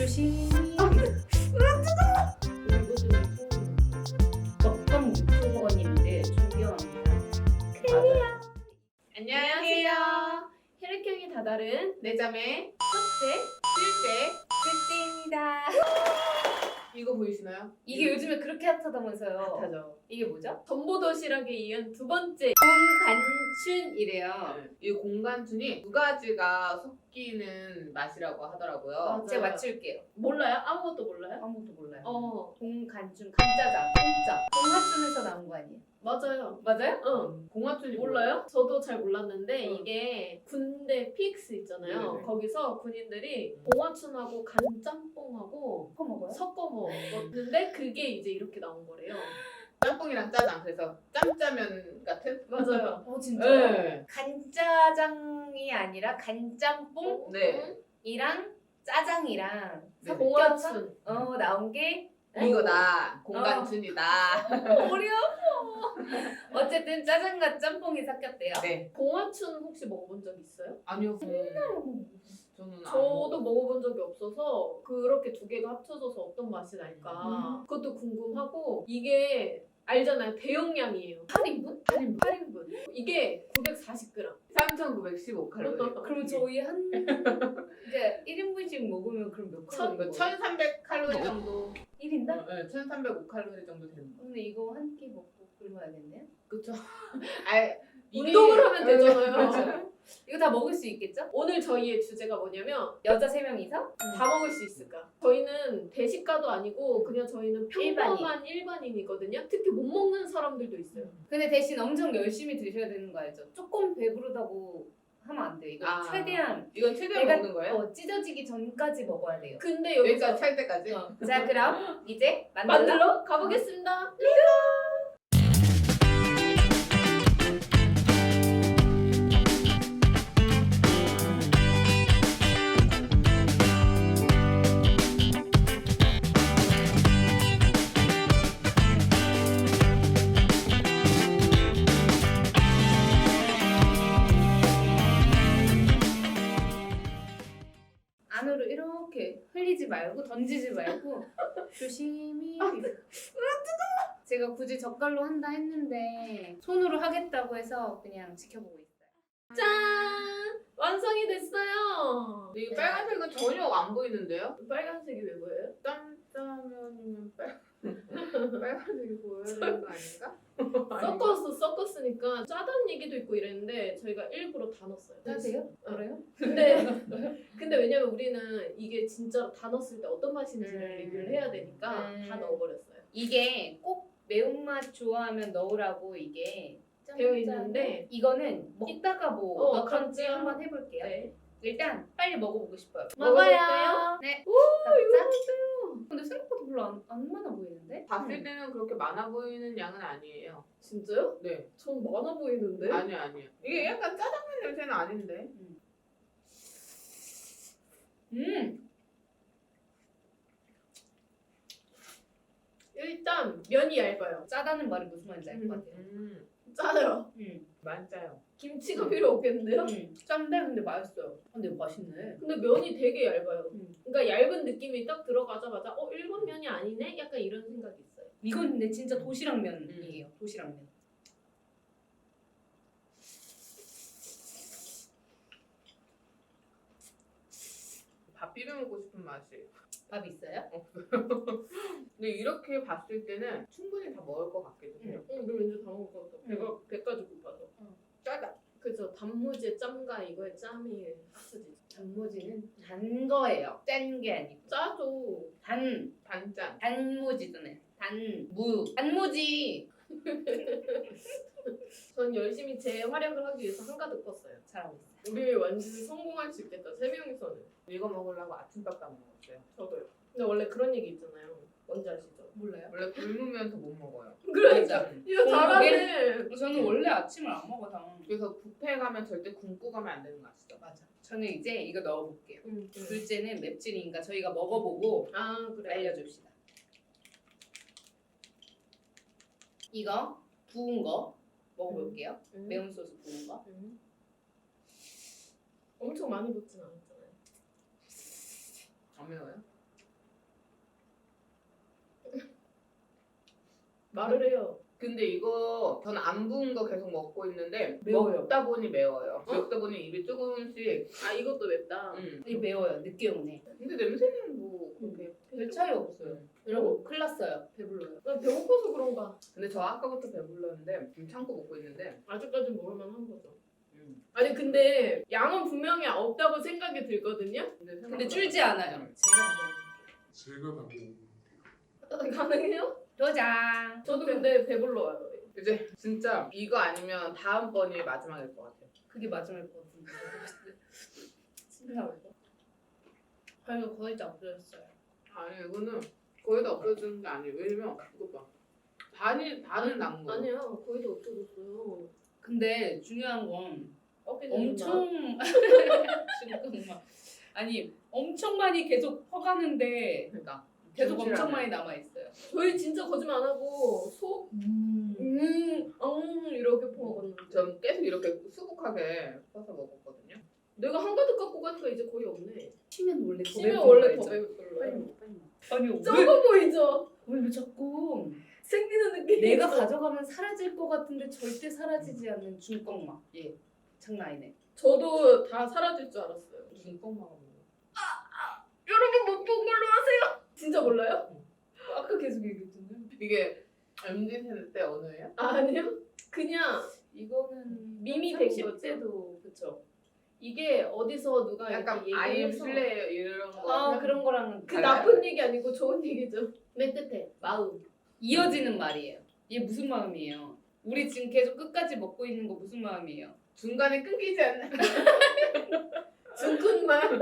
조심히 이것도 먹방 유튜버님들 존경합니다. 맞아요. 안녕하세요. 혈액형이 다 다른 내자매 보이시나요? 이게 요즘에 그렇게 핫하다면서요. 핫하죠. 이게 뭐죠? 전보도시락에 이은 두 번째 공간춘이래요. 네, 이 공간순이 두 가지가 섞이는 맛이라고 하더라고요. 어, 제가 맞출게요. 몰라요? 아무것도 몰라요? 아무것도 몰라요. 어, 공간춘 간짜장 공짜. 공화춘에서 나온 거 아니에요? 맞아요. 맞아요? 응. 공화춘이 몰라요? 저도 잘 몰랐는데 이게 군대 PX 있잖아요. 네네. 거기서 군인들이 공화춘하고 간짬뽕하고 그거 먹어요? 섞어 먹었는데 그게 이제 이렇게 나온 거래요. 짬뽕이랑 짜장 그래서 짬짜면 같은 맞아요. 어 진짜? 네. 간짜장이 아니라 간짬뽕이랑 네. 짜장이랑 네. 섞여서 공화춘. 어 나온 게 이거다 공간순이다 어려워. 어쨌든 짜장과 짬뽕이 섞였대요. 네 공화춘 혹시 먹어본 적 있어요? 아니요 음, 저는 안 저도 먹어요. 먹어본 적이 없어서 그렇게 두 개가 합쳐져서 어떤 맛이 날까 음. 그것도 궁금하고 이게 알잖아요 대용량이에요 8인분? 8인분 8인분 이게 940g 3,915칼로리 그럼 저희 한 이제 1인분씩 먹으면 그럼 몇 천- 칼로리? 1,300 칼로리 정도 1인당? 네, 1,305칼로리 정도 되는 거 근데 이거 한 끼 먹고 굶어야겠네요. 그쵸 아 운동을 하면 되잖아요 그렇죠. 이거 다 먹을 수 있겠죠? 오늘 저희의 주제가 뭐냐면 여자 3명 이상? 다 먹을 수 있을까? 저희는 대식가도 아니고 그냥 저희는 평범한 일반인. 이거든요 특히 못 먹는 사람들도 있어요. 근데 대신 엄청 열심히 드셔야 되는 거 알죠? 조금 배부르다고 하면 안 돼요. 이거 아. 최대한 이건 최대한 내가- 먹는 거예요? 어, 찢어지기 전까지 먹어야 돼요. 근데 여기서 여기까지 찰 때까지? 어. 자 그럼 이제. 만들러 가보겠습니다. 흘리지 말고 던지지 말고 조심히. 제가 굳이 젓갈로 한다 했는데 손으로 하겠다고 해서 그냥 지켜보고 있어요. 짠! 완성이 됐어요. 근데 이 빨간색은 전혀 안 보이는데요? 빨간색이 왜 보여요? 짬짜면이면 빨 빨간색이 보여야 되는 거 아닌가? 섞었어, 섞었으니까 짜다는 얘기도 있고 이랬는데 저희가 일부러 다 넣었어요. 짜세요? 어. 그래요? 근데 근데 왜냐면 우리는 이게 진짜로 다 넣었을 때 어떤 맛인지를 음. 리뷰를 해야 되니까 음. 다 넣어버렸어요. 이게 꼭 매운맛 좋아하면 넣으라고 이게 되어 있는데 이거는 먹다가 뭐 어, 어떤지 각자. 한번 해볼게요. 네. 일단 빨리 먹어보고 싶어요. 먹어볼까요? 네. 오. 이거 별로 안, 안 많아 보이는데? 봤을 음. 때는 그렇게 많아 보이는 양은 아니에요. 진짜요? 네. 전 많아 보이는데. 아니요, 아니요. 이게 약간 짜장면 냄새는 아닌데. 음. 일단 면이 얇아요. 짜다는 말이 무슨 말인지 알 것 같아요. 음, 짜요. 음. 많짜요. 김치가 필요 없겠는데요? 음. 짠데 근데 맛있어요. 근데 맛있네. 근데 면이 되게 얇아요. 음. 그러니까 얇은 느낌이 딱 들어가자마자 어 일본 면이 아니네? 약간 이런 생각이 있어요. 이건 근데 진짜 도시락면이에요. 도시락면. 밥 비벼 먹고 싶은 맛이. 밥 있어요? 근데 이렇게 봤을 때는 충분히 다 먹을 것 같기도 해요. 응, 너 왠지 다 먹을 것 같아. 배가 배까지. 단무지의 짬과 이거의 짬이 합쳐지죠. 단무지는 단 거예요. 짠 게 아니고. 짜죠. 단 단짠. 단무지잖아요. 단무. 단무지. 전 열심히 재활약을 하기 위해서 한가득 껐어요. 잘하고 있어요. 우리 완전 성공할 수 있겠다. 세 명이서는. 이거 먹으려고 아침밥도 안 먹었어요. 저도요. 근데 원래 그런 얘기 있잖아요. 뭔지 아시죠? 몰라요? 원래 굶으면 더 못 먹어요. 그러니까 음. 이거 잘하네. 저는 원래 아침을 안 먹어서. 그래서 뷔페 가면 절대 굶고 가면 안 되는 거 아시죠? 맞아. 저는 이제 이거 넣어볼게요. 음, 음. 둘째는 맵찔이니까 저희가 먹어보고 아 그래. 알려줍시다. 이거 부은 거 먹어볼게요. 음. 매운 소스 부은 거. 음. 엄청 많이 붓진 않았잖아요. 안 매워요? 말을 해요. 근데 이거 저는 안 부은 거 계속 먹고 있는데 매워요. 먹다 보니 매워요. 어? 먹다 보니 입이 조금씩. 아 이것도 맵다. 음. 이 매워요. 늦게 오네. 근데 냄새는 뭐 그렇게. 별 차이 없어요. 여러분 큰일 났어요. 배불러요. 난 배고파서 그런가. 근데 저 아까부터 배불렀는데 지금 참고 먹고 있는데. 아직까지 먹을만 한 거죠. 음. 아니 근데 양은 분명히 없다고 생각이 들거든요. 근데, 근데 줄지 않아요. 음. 제가 다 먹어볼게요. 제가 다 먹는 가능해요? 도장. 저도 근데 배불러요. 이제 진짜 이거 아니면 다음번이 마지막일 것 같아요. 그게 마지막일 것 같은데. 진짜 어려워. 아 이거 거의 다 없어졌어요. 아니 이거는 거의 다 없어지는 게 아니에요. 왜냐면 이거 봐. 반이 반은 난 거. 아니야 거의 다 없어졌어요. 근데 중요한 건 엄청 잠깐만. 아니 엄청 많이 계속 퍼가는데 그러니까 계속 엄청. 많이 남아 있어요. 저희 진짜 거짓말 안 하고 속 음. 음, 음 이렇게 퍼먹었는데 전 계속 이렇게 수북하게 퍼서 먹었거든요. 내가 한 가득 갖고 가니까 이제 거의 없네. 치면 원래 더 치면 원래 거 더? 배불러요. 빨리 먹어, 빨리 먹어. 아니 왜, 적어 보이죠? 왜 자꾸 생기는 느낌. 내가 가져가면 사라질 것 같은데 절대 사라지지 않는 중꺽막. 예, 장난 아니네. 저도 다 사라질 줄 알았어요. 무슨 뻥만 먹어. 여러분 못본 걸로 하세요. 진짜 몰라요? 아까 계속 얘기했잖아요. 이게 MZ 세대 때 언어예요? 아, 아니요. 그냥 이거는 미미 30 대도 그쵸. 이게 어디서 누가 약간 이렇게 아임 얘기해서 슬레 이런 거. 아 그런 거랑은 그 달라요? 나쁜 얘기 아니고 좋은 얘기죠. 맨 끝에 마음. 이어지는 말이에요. 얘 무슨 마음이에요? 우리 지금 계속 끝까지 먹고 있는 거 무슨 마음이에요? 중간에 끊기지 않는 중큰말.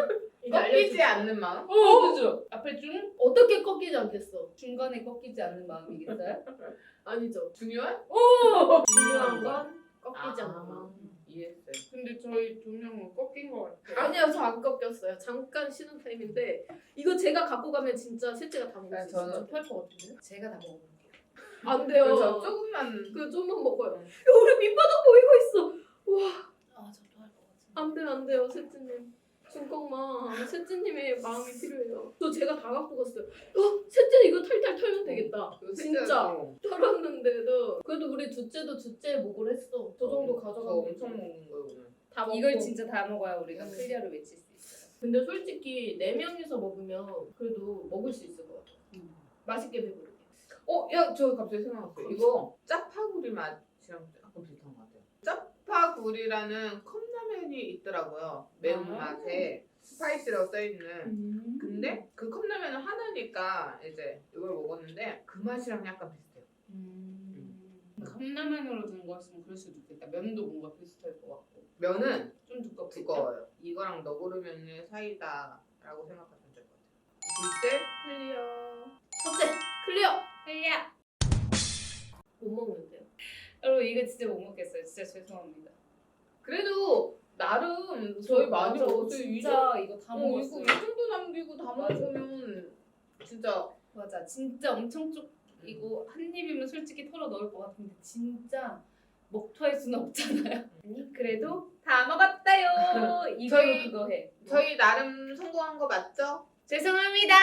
꺾이지. 않는 마음. 어, 그죠? 앞에 중 어떻게 꺾이지 않겠어? 중간에 꺾이지 않는 마음이겠어요? 아니죠. 중요한? 오! 중요한 건 꺾이지 아. 않는 마음. 이해했어요. 근데 저희 두 명은 꺾인 거 같아요. 아니요, 저 안 꺾였어요. 잠깐 쉬는 타임인데 이거 제가 갖고 가면 진짜 셋째가 다 먹을 네, 수 저는 있어요. 급할 것 같은데? 제가 다 먹어볼게요. 안 돼요. 그래서 조금만 그 좀만 먹어요. 야, 우리 밑바닥 보이고 있어. 아 저도 할 것 같은데. 안 돼요, 안 돼요, 셋째님. 중꺽만 셋째님의 마음이 필요해요. 저 제가 다 갖고 갔어요. 어, 셋째 이거 탈탈 털면 되겠다. 그 진짜 털었는데도 그래도 우리 둘째도 둘째 목을 했어. 저 정도 저 가져가면 엄청 먹는 거예요 오늘. 다 먹고. 이걸 진짜 다 먹어야 우리가 음. 클리어를 외칠 수 있어요. 근데 솔직히 네 명이서 먹으면 그래도 먹을 수 있을 것 같아. 음. 맛있게 배부르게. 어, 야, 저 갑자기 생각났어요. 이거 짜파구리 맛이랑 약간 비슷한 것 같아요. 짜파구리라는 컵 라면이 있더라고요. 매운맛에 스파이시라고 써있는. 근데 그 컵라면은 하나니까 이제 이걸 먹었는데 그 맛이랑 약간 비슷해요. 음. 컵라면으로 된 거였으면 그럴 수도 있겠다. 면도 뭔가 비슷할 것 같고 면은 좀 두껍고 두꺼워요. 이거랑 너구르면의 사이다라고 생각하면 될 것 같아요. 둘째 클리어. 첫째 클리어. 클리어. 못 먹는데요. 여러분 이거 진짜 못 먹겠어요. 진짜 죄송합니다. 그래도 나름 저희 많이 맞아. 먹었어요. 이 진짜 이거 다 어, 이거 먹었어요. 이 정도 남기고 다 맞아. 먹으면 진짜 맞아. 진짜 엄청 쪽이고 한 입이면 솔직히 털어 넣을 것 같은데 진짜 먹토할 수는 없잖아요. 아니 그래도 다 먹었다요. 이걸로 저희- 그거 해. 저희 나름 성공한 거 맞죠? 죄송합니다.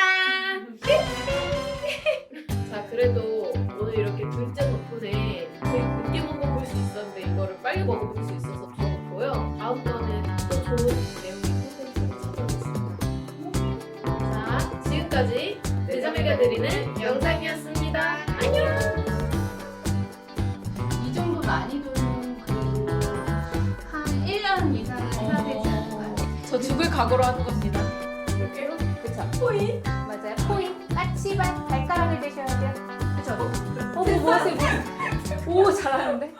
자 그래도 오늘 이렇게 둘째 덕분에 되게 늦게 먹어볼 수 있었는데 이거를 빨리 먹어볼 수 있어서 좋은 내용의 콘텐츠를 찾아오겠습니다. 자 지금까지 대자매가 드리는 영상이었습니다. 안녕. 이 정도 난이도는 그래도 한 1년 이상은 해야 되지 않을까요? 저 죽을 각오로 하는 겁니다. 이렇게 그쵸? 포인. 맞아요. 코인, 까치발, 발가락을 대셔야 돼요. 그쵸? 어, 뭐, 뭐 하세요? 뭐. 오, 잘하는데?